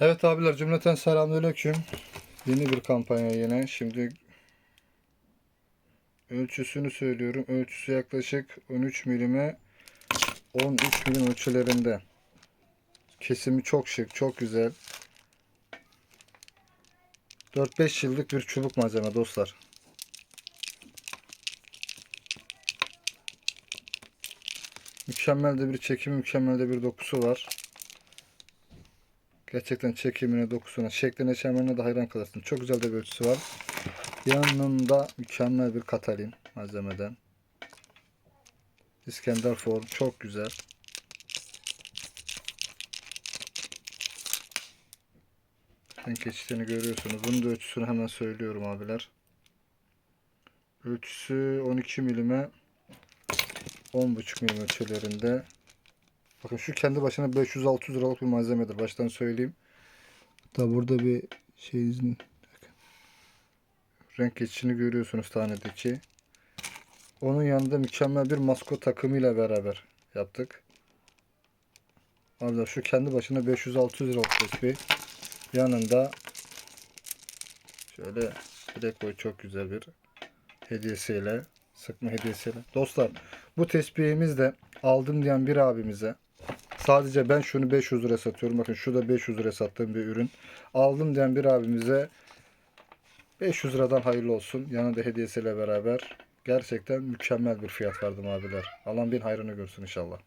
Evet abiler cümleten selamünaleyküm. Yeni bir kampanya yine. Şimdi ölçüsünü söylüyorum. Ölçüsü yaklaşık 13 milime 13 milim ölçülerinde. Kesimi çok şık, çok güzel. 4-5 yıllık bir çubuk malzeme dostlar. Mükemmel de bir çekimi, mükemmel de bir dokusu var. Gerçekten çekimine, dokusuna, şekline, şemaline de hayran kalırsın. Çok güzel de bir ölçüsü var. Yanında mükemmel bir katalin malzemeden. İskender form çok güzel. Renk geçişlerini görüyorsunuz. Bunun da ölçüsünü hemen söylüyorum abiler. Ölçüsü 12 milime 10.5 milim ölçülerinde. Bakın şu kendi başına 500-600 liralık bir malzemedir. Baştan söyleyeyim. Hatta burada bir şey izin. Bakın. Renk geçişini görüyorsunuz tanedeki. Onun yanında mükemmel bir maskot takımıyla beraber yaptık. Abi şu kendi başına 500-600 liralık tespih. Yanında şöyle bilek boyu çok güzel bir hediyesiyle sıkma hediyesiyle. Dostlar bu tespihimiz de aldım diyen bir abimize sadece ben şunu 500 lira satıyorum. Bakın şu da 500 lira sattığım bir ürün. Aldım diyen bir abimize 500 liradan hayırlı olsun. Yanında hediyesiyle beraber gerçekten mükemmel bir fiyat verdim abiler. Alan bin hayrını görsün inşallah.